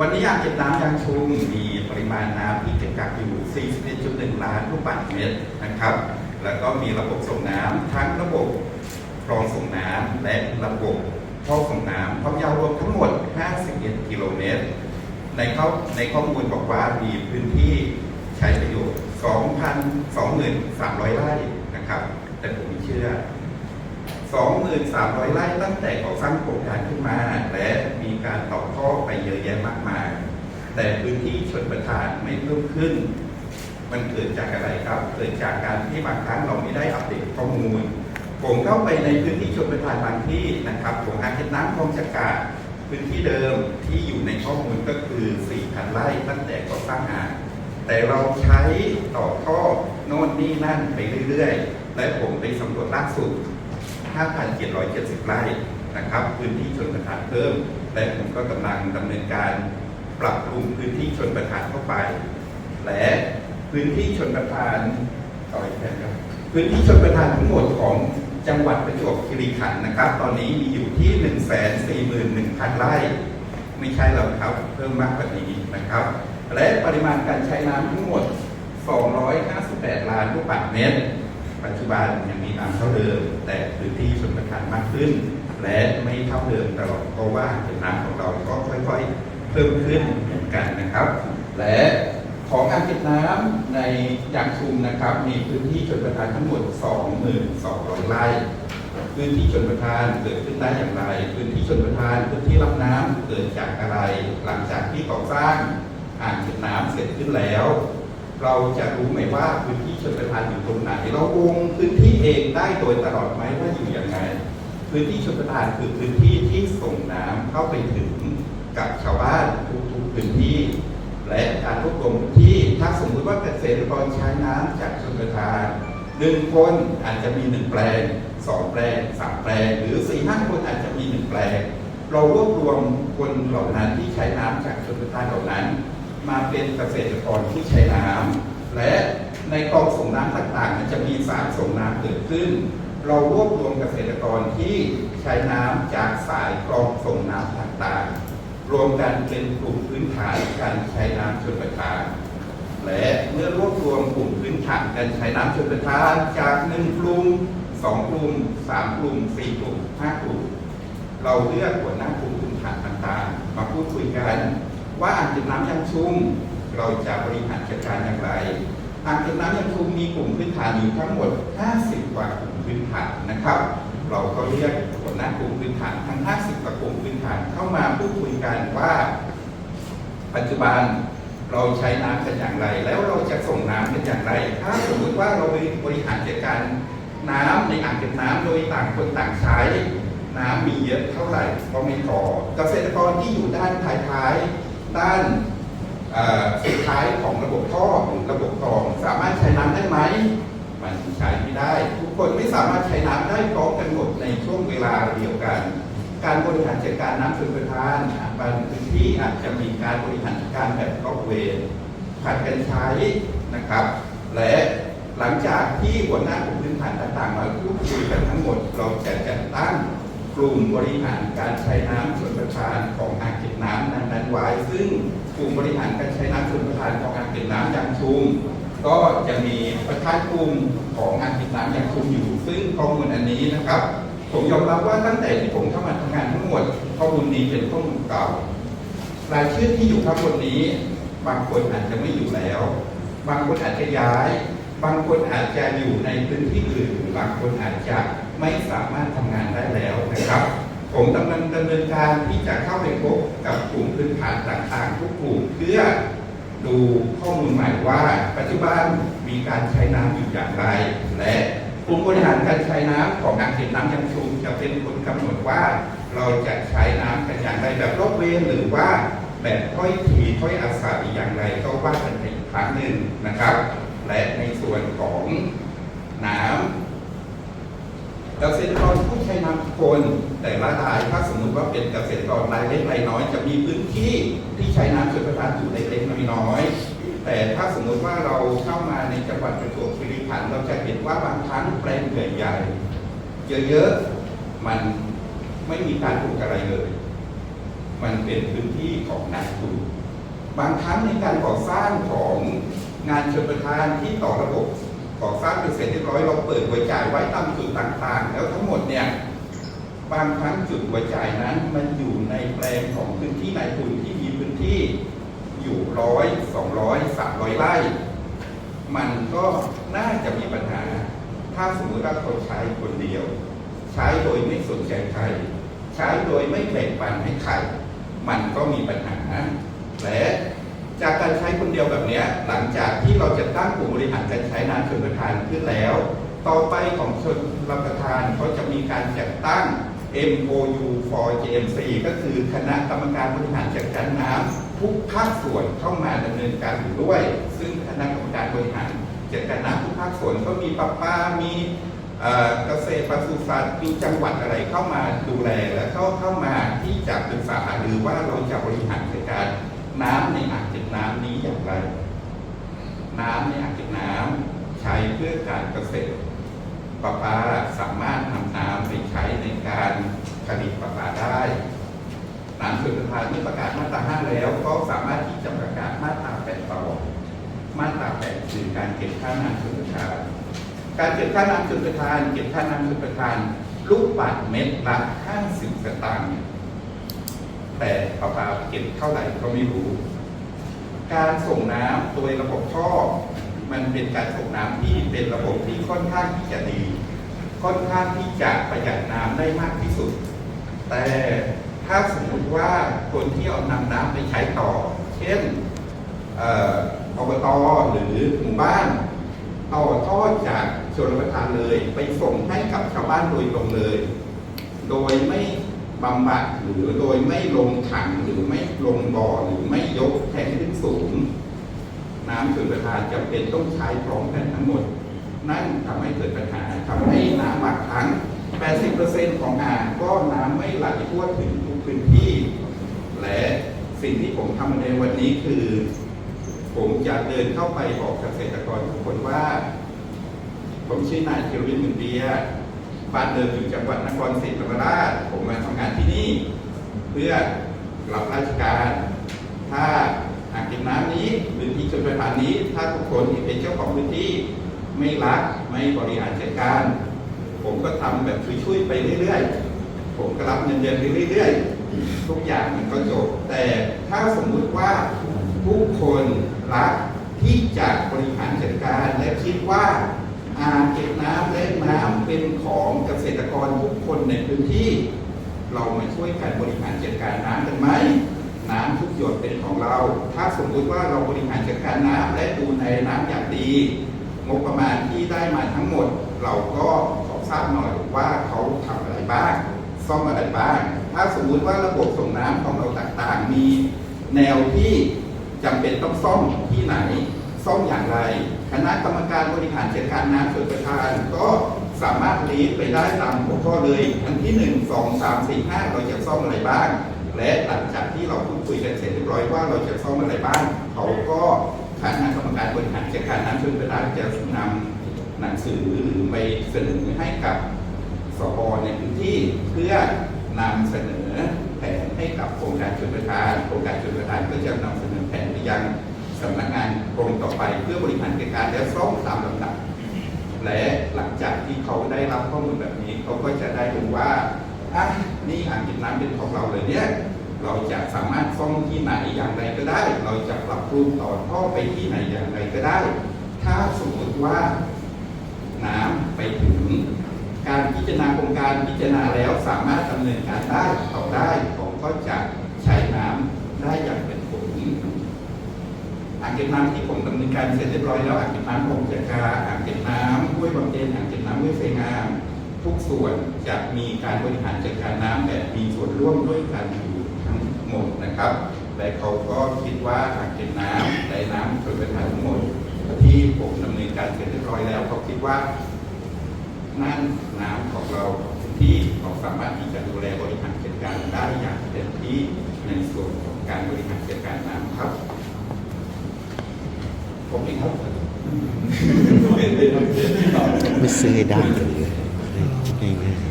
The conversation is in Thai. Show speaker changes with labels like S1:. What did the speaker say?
S1: วันนี้อ่างเก็บน้ำยางชุมมีปริมาณน้ำที่เก็บกักอยู่ 41.1 ล้านลูกบาศก์เมตรนะครับ แล้วก็มีระบบส่งน้ำทั้งระบบกรองส่งน้ำและระบบท่อส่งน้ำความยาวรวมทั้งหมด 51 กิโลเมตร ในข้อในข้อมูลบอกว่ามีพื้นที่ใช้ประโยชน์ 2,2300 ไร่นะครับ แต่ผมไม่เชื่อ 2,300 ไร่ตั้งแต่ก่อสร้างโครงการขึ้นมา และมีการต่อท่อไปเยอะแยะมากมาย แต่พื้นที่ชนประทานไม่เพิ่มขึ้น มันเกิดจากอะไรครับ เกิดจากการที่บางครั้งเราไม่ได้อัปเดตข้อมูล ผมเข้าไปในพื้นที่ชนประทานบางที่นะครับผมอาเก็บน้ำคลองจักราพื้นที่เดิมที่อยู่ในข้อมูลก็คือ 4,000 ไร่ตั้งแต่ก่อสร้างอ่างแต่เราใช้ต่อท่อโน่นนี่นั่นไปเรื่อย ๆ และผมไปสำรวจล่าสุด 5,770 ไร่นะครับ พื้นที่ชนประทานเพิ่ม และผมก็กำลังดำเนินการปรับปรุงพื้นที่ชนประทานเข้าไป และพื้นที่ชนประทานต่ออีกแป๊บครับ พื้นที่ชนประทานทั้งหมดของจังหวัดประจวบคีรีขันธ์นะครับ ตอนนี้มีอยู่ที่ 141,000 ไร่ ไม่ใช่แล้วครับ เพิ่มมากกว่านี้นะครับ และปริมาณการใช้น้ำทั้งหมด 258 ล้านลูกบาศก์เมตร ปัจจุบันยังมีน้ำเท่าเดิม แต่พื้นที่ชนประทานมากขึ้น และไม่เท่าเดิมตลอดเพราะว่าเป็นน้ำของเราก็ค่อยๆ เพิ่มขึ้นเหมือนกันนะครับ และของอ่างเก็บน้ำในยางชุมนะครับ มีพื้นที่ชนประทานทั้งหมด 22,000 ไร่ พื้นที่ชนประทานเกิดขึ้นได้อย่างไร พื้นที่ชนประทานพื้นที่รับน้ำเกิดจากอะไร หลังจากที่ก่อสร้างอ่างเก็บน้ำเสร็จขึ้นแล้ว เราจะรู้ไหมว่าพื้นที่ชนประทานอยู่ตรงไหน เราวงพื้นที่เองได้โดยตลอดไหมว่าอยู่อย่างไรพื้นที่ชนประทานคือพื้นที่ที่ส่งน้ำเข้าไปถึงกับชาวบ้านทุกๆพื้นที่ และการรวบรวมที่ถ้าสมมติว่าเกษตรกรใช้น้ำจากชนประทานหนึ่งคนอาจจะมีหนึ่งแปลงสองแปลงสามแปลงหรือสี่ห้าคนอาจจะมีหนึ่งแปลงเรารวบรวมคนเหล่านั้นที่ใช้น้ำจากชนประทานเหล่านั้น มาเป็นเกษตรกรที่ใช้น้ำและในกองส่งน้ำต่างๆมันจะมีสารส่งน้ำเกิดขึ้น เรารวบรวมเกษตรกรที่ใช้น้ำจากสายกรองส่งน้ำต่างๆ รวมกันเป็นกลุ่มพื้นฐานการใช้น้ำชนประทานและเมื่อรวบรวมกลุ่มพื้นฐานการใช้น้ำชนประทานจากหนึ่งกลุ่มสองกลุ่มสามกลุ่มสี่กลุ่มห้ากลุ่มเราเลือกหัวหน้ากลุ่มพื้นฐานต่างๆ มาพูดคุยกัน ว่าอ่างเก็บน้ำยังชุ่มเราจะบริหารจัดการอย่างไรอ่างเก็บน้ำยังชุ่มมีกลุ่มพื้นฐานอยู่ทั้งหมด 50 กว่ากลุ่มพื้นฐานนะครับ เราก็เรียกหัวหน้ากลุ่มพื้นฐานทั้ง 50 กว่ากลุ่มพื้นฐานเข้ามาพูดคุยกันว่า ปัจจุบันเราใช้น้ำกันอย่างไร แล้วเราจะส่งน้ำกันอย่างไร ถ้าสมมติว่าเราบริหารจัดการน้ำในอ่างเก็บน้ำโดยต่างคนต่างใช้ น้ำมีเยอะเท่าไหร่ก็ไม่พอเกษตรกรที่อยู่ด้านท้ายๆ ด้านสุดท้ายของระบบท่อหรือระบบกรองสามารถใช้น้ำได้ไหม มันใช้ไม่ได้ ทุกคนไม่สามารถใช้น้ำได้พร้อมกันหมดในช่วงเวลาเดียวกัน การบริหารจัดการน้ำชลประทานบางพื้นที่อาจจะมีการบริหารจัดการแบบกอบเวรผัดกันใช้นะครับ และหลังจากที่หัวหน้ากลุ่มพื้นฐานต่างๆมาพูดคุยกันทั้งหมด เราจะจัดตั้งกลุ่มบริหารการใช้น้ำชลประทานของ็นน้ำยางชุม ก็จะมีประธานกลุ่มของอ่างเก็บน้ำยางชุมอยู่ ซึ่งข้อมูลอันนี้นะครับ ผมยอมรับว่าตั้งแต่ที่ผมเข้ามาทำงานทั้งหมด ข้อมูลนี้เป็นข้อมูลเก่ารายชื่อที่อยู่ข้างบนนี้ บางคนอาจจะไม่อยู่แล้ว บางคนอาจจะย้าย บางคนอาจจะอยู่ในพื้นที่อื่น บางคนอาจจะไม่สามารถทำงานได้แล้วนะครับ ผมกำลังดำเนินการที่จะเข้าไปพบกับกลุ่มพื้นฐานต่างๆทุกกลุ่มเพื่อ ดูข้อมูลใหม่ว่าปัจจุบันมีการใช้น้ำอยู่อย่างไร และกลุ่มบริหารการใช้น้ำของอ่างเก็บน้ำยังชุมจะเป็นคนกำหนดว่า เราจะใช้น้ำกันอย่างไรแบบรอบเวรหรือว่าแบบถ้อยทีถ้อยอาศัยอย่างไรก็ว่ากันไปอีกครั้งหนึ่งนะครับ และในส่วนของน้ำเกษตรกรผู้ใช้น้ำคนแต่ละรายถ้าสมมติว่าเป็นเกษตรกรรายเล็กรายน้อยจะมีพื้นที่ ช้น้ำชลประทานอยู่เล็กๆน้อยๆแต่ถ้าสมมติว่าเราเข้ามาในจังหวัดประจวบคีรีขันธ์เราจะเห็นว่าบางครั้งแปลงใหญ่ๆเยอะๆมันไม่มีการปลูกอะไรเลย มันเป็นพื้นที่ของนักปลูกบางครั้งในการก่อสร้างของงานชนประทานที่ต่อระบบก่อสร้างเป็นเสร็จเรียบร้อยเราเปิดหัวจ่ายไว้ตามจุดต่างๆ แล้วทั้งหมดเนี่ยบางครั้งจุดหัวจ่ายนั้นมันอยู่ในแปลงของพื้นที่นายทุนที่ ที่อยู่ร้อยสองร้อยสามร้อยไร่ มันก็น่าจะมีปัญหา ถ้าสมมติว่าเขาใช้คนเดียว ใช้โดยไม่สนใจใคร ใช้โดยไม่แบ่งปันให้ใคร มันก็มีปัญหา และจากการใช้คนเดียวแบบนี้หลังจากที่เราจะตั้งกลุ่มบริหารการใช้น้ำชนประทานขึ้นแล้ว ต่อไปของชนรับประทานเขาจะมีการจัดตั้ง MOU for GMC ก็คือคณะกรรมการบริหารจัดการน้ำทุกภาคส่วนเข้ามาดำเนินการอยู่ด้วย ซึ่งคณะกรรมการบริหารจัดการน้ำทุกภาคส่วนก็มีประปา มีเกษตรปศุสัตว์มีจังหวัดอะไรเข้ามาดูแล และก็เข้ามาที่จะปรึกษาหารือว่าเราจะบริหารจัดการน้ำในอ่างเก็บน้ำนี้อย่างไร น้ำในอ่างเก็บน้ำใช้เพื่อการเกษตร ประปาสามารถนำน้ำไปใช้ในการผลิตประปาได้น้ำชลประทานเมื่ประกาศมาตรา 5 แล้ว ก็สามารถที่จะประกาศมาตรา 8 ต่อ มาตรา 8 คือการเก็บค่าน้ำชลประทานการเก็บค่าน้ำชลประทานเก็บค่าน้ำชลประทานลูกบาทเม็ดละ 50สตางค์แต่ประปาเก็บเท่าไหร่ก็ไม่รู้ การส่งน้ำโดยระบบท่อ มันเป็นการส่งน้ำที่เป็นระบบที่ค่อนข้างที่จะดี ค่อนข้างที่จะประหยัดน้ำได้มากที่สุด แต่ถ้าสมมติว่าคนที่เอานำน้ำไปใช้ต่อ เช่นอออบตหรือหมู่บ้าน เอาท่อจากชนประทานเลย ไปส่งให้กับชาวบ้านโดยตรงเลย โดยไม่บำบัดหรือโดยไม่ลงถังหรือไม่ลงบ่อหรือไม่ยกแทงขึ้นสูง น้ำชนประทานจำเป็นต้องใช้พร้อมกันทั้งหมด นั่นทำให้เกิดปัญหาทำให้น้ำบางครั้ง 80%ของอ่างก็น้ำไม่ไหลทั่วถึงทุกพื้นที่ และสิ่งที่ผมทำในวันนี้คือ ผมจะเดินเข้าไปบอกเกษตรกรทุกคนว่า ผมชื่อนายเทวินมุนเบียบ้านเดิมอยู่จังหวัดนครศรีธรรมราช ผมมาทำงานที่นี่ เพื่อรับราชการ ถ้า อ่างเก็บน้ำนี้พื้นที่ชนประทานนี้ ถ้าทุกคนที่เป็นเจ้าของพื้นที่ไม่รักไม่บริหารจัดการ ผมก็ทำแบบช่วยๆไปเรื่อยๆ ผมก็รับเงินเดือนไปเรื่อยๆ ทุกอย่างมันก็จบ แต่ถ้าสมมุติว่าทุกคนรักที่จะบริหารจัดการและคิดว่าอ่างเก็บน้ำและน้ำเป็นของเกษตรกรทุกคนในพื้นที่ เรามาช่วยกันบริหารจัดการน้ำกันไหม น้ำทุกหยดเป็นของเรา ถ้าสมมุติว่าเราบริหารจัดการน้ำและดูในน้ำอย่างดี งบประมาณที่ได้มาทั้งหมด เราก็ขอทราบหน่อยว่าเขาทำอะไรบ้าง ซ่อมอะไรบ้าง ถ้าสมมุติว่าระบบส่งน้ำของเราต่างๆ มีแนวที่จำเป็นต้องซ่อมที่ไหน ซ่อมอย่างไร คณะกรรมการบริหารจัดการน้ำส่วนประทานก็สามารถรีดไปได้ตามหัวข้อเลย อันที่หนึ่งสองสามสี่ห้าเราจะซ่อมอะไรบ้าง และหลังจากที่เราพูดคุยกันเสร็จเรียบร้อยว่าเราจะซ่อมอะไรบ้างเขาก็คณะกรรมการบริหารจัดการน้ำชลประทานจะนำหนังสือหรือไปเสนอให้กับสบในพื้นที่เพื่อนำเสนอแผนให้กับโครงการชลประทานโครงการชลประทานก็จะนำเสนอแผนไปยังสำนักงานกรมต่อไปเพื่อบริหารจัดการและซ่อมตามลำดับและหลังจากที่เขาได้รับข้อมูลแบบนี้เขาก็จะได้รู้ว่าอะนี่อ่างเก็บน้ำเป็นของเราเลยเนี่ย เราจะสามารถซ่อมที่ไหนอย่างไรก็ได้ เราจะปรับปรุงต่อท่อไปที่ไหนอย่างไรก็ได้ ถ้าสมมติว่าน้ำไปถึง การพิจารณาโครงการพิจารณาแล้วสามารถดำเนินการได้ต่อได้ผมก็จะใช้น้ำได้อย่างเป็นผลอ่างเก็บน้ำที่ผมดำเนินการเสร็จเรียบร้อยแล้วอ่างเก็บน้ำผมจะกาอ่างเก็บน้ำห้วยบางเจนอ่างเก็บน้ำห้วยเซงามทุกส่วนจะมีการบริหารจัดการน้ำแบบมีส่วนร่วมด้วยกันอยู่ หมดนะครับและเขาก็คิดว่าอ่างเก็บน้ำและน้ำส่วนประทานทั้งหมด ที่ผมดำเนินการเสร็จเรียบร้อยแล้วเขาคิดว่านั่นน้ำของเราที่เราสามารถที่จะดูแลบริหารจัดการได้อย่างเต็มที่ในส่วนของการบริหารจัดการน้ำครับผมเองครับ
S2: ไม่ซื้อให้ได้เลยง่ายๆ